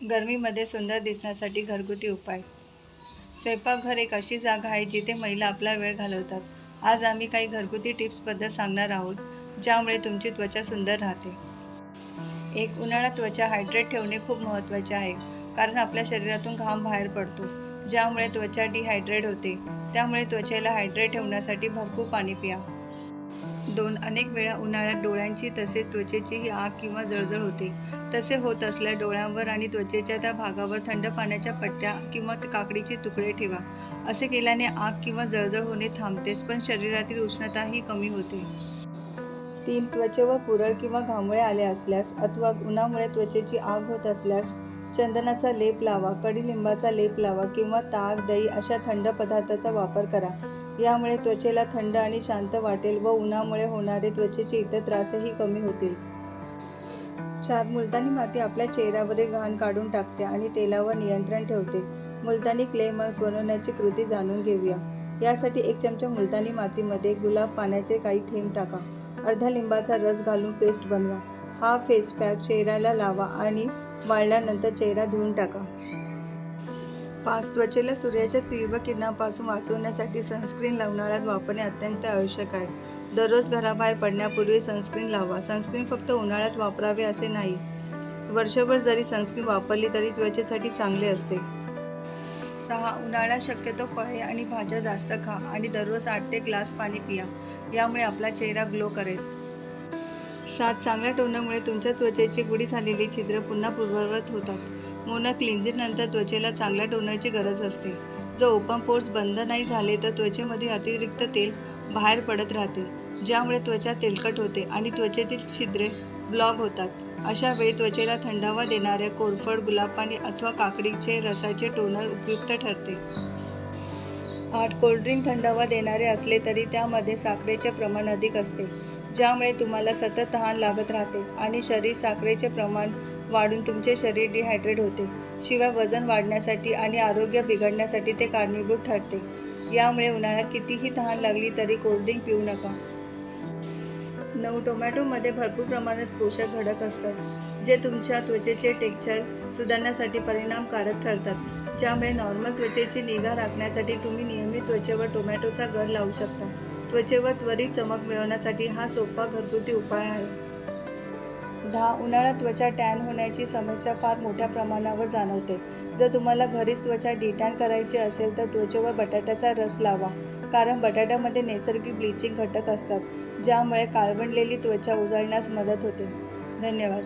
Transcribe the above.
गरमीमध्ये सुंदर दिसण्यासाठी घरगुती उपाय. स्वयंपाकघर एक अशी जागा आहे जिथे महिला आपला वेळ घालवतात. आज आम्ही काही घरगुती टिप्सबद्दल सांगणार आहोत ज्यामुळे तुमची त्वचा सुंदर राहते. एक उन्हाळ्यात त्वचा हायड्रेट ठेवणे खूप महत्त्वाचे आहे कारण आपल्या शरीरातून घाम बाहेर पडतो ज्यामुळे त्वचा डिहायड्रेट होते. त्यामुळे त्वचेला हायड्रेट ठेवण्यासाठी भरपूर पाणी पिया. दोन अनेक वेळा उन्हाळ्यात डोळ्यांची तसेच त्वचेचीही आग किंवा जळजळ होते. तसे होत असल्या डोळ्यांवर आणि त्वचेच्या त्या भागावर थंड पाण्याच्या पट्ट्या किंवा काकडीचे तुकडे ठेवा. असे केल्याने आग किंवा जळजळ होणे थांबतेच पण शरीरातील उष्णताही कमी होते. तीन त्वचेवर पुरळ किंवा घामोळे आले असल्यास अथवा उन्हामुळे त्वचेची आग होत असल्यास चंदनाचा लेप लावा कडीलिंबाचा लेप लावा किंवा ताक दही अशा थंड पदार्थाचा वापर करा. यामुळे त्वचेला थंड आणि शांत वाटेल व उन्हामुळे होणारे त्वचेचे इतर त्रासही कमी होतील. चार मुलतानी माती आपल्या चेहऱ्यावरील घाण काढून टाकते आणि तेलावर नियंत्रण ठेवते. मुलतानी क्ले मास्क बनवण्याची कृती जाणून घेऊया. यासाठी एक चमचा मुलतानी मातीमध्ये गुलाब पाण्याचे काही थेंब टाका. अर्धा लिंबाचा रस घालून पेस्ट बनवा. हा फेस पॅक चेहऱ्याला लावा आणि वाळल्यानंतर चेहरा धुवून टाका. पाच त्वचेला सूर्याच्या तीव्र किरणापासून वाचवण्यासाठी सनस्क्रीन उन्हाळ्यात वापरणे अत्यंत आवश्यक आहे. दररोज घराबाहेर पडण्यापूर्वी सनस्क्रीन लावा. सनस्क्रीन फक्त उन्हाळ्यात वापरावे असे नाही. वर्षभर जरी सनस्क्रीन वापरली तरी त्वचेसाठी चांगले असते. सहा उन्हाळ्यात शक्यतो फळे आणि भाज्या जास्त खा आणि दररोज आठ ते ग्लास पाणी पिया. यामुळे आपला चेहरा ग्लो करेल. सात चांगल्या टोनामुळे तुमच्या त्वचेची गुढी झालेली छिद्र पुन्हा पूर्ववत होतात. मोना क्लिन्झिंगनंतर त्वचेला चांगल्या टोनरची गरज असते. जर ओपन पोर्स बंद नाही झाले तर त्वचेमध्ये अतिरिक्त तेल बाहेर पडत राहते ज्यामुळे त्वचा तेलकट होते आणि त्वचेतील छिद्रे ब्लॉक होतात. अशा वेळी त्वचेला थंडावा देणाऱ्या कोरफड गुलाबपाणी अथवा काकडीचे रसाचे टोनर उपयुक्त ठरते. आठ कोल्ड्रिंक थंडावा देणारे असले तरी त्यामध्ये साखरेचे प्रमाण अधिक असते. ज्यामुळे तुम्हाला सतत तहान लागत राहते आणि शरीर साखरेचे प्रमाण वाढून तुमचे शरीर डिहायड्रेट होते. शिवाय वजन वाढण्यासाठी आणि आरोग्य बिघडण्यासाठी ते कारणीभूत ठरते. यामुळे उन्हाळ्यात कितीही तहान लागली तरी कोल्ड्रिंक पिऊ नका. नऊ टोमॅटोमध्ये भरपूर प्रमाणात पोषक घटक असतात जे तुमच्या त्वचेचे टेक्स्चर सुधारण्यासाठी परिणामकारक ठरतात. ज्यामुळे नॉर्मल त्वचेची निगा राखण्यासाठी तुम्ही नियमित त्वचेवर टोमॅटोचा गर लावू शकता. त्वचेवर त्वरित चमक मिळवण्यासाठी हा सोपा घरगुती उपाय आहे. दहा उन्हाळ्यात त्वचा टॅन होण्याची समस्या फार मोठ्या प्रमाणावर जाणवते. जर तुम्हाला घरीच त्वचा डिटॅन करायची असेल तर त्वचेवर बटाट्याचा रस लावा. कारण बटाट्यामध्ये नैसर्गिक ब्लिचिंग घटक असतात ज्यामुळे काळवंडलेली त्वचा उजळण्यास मदत होते. धन्यवाद.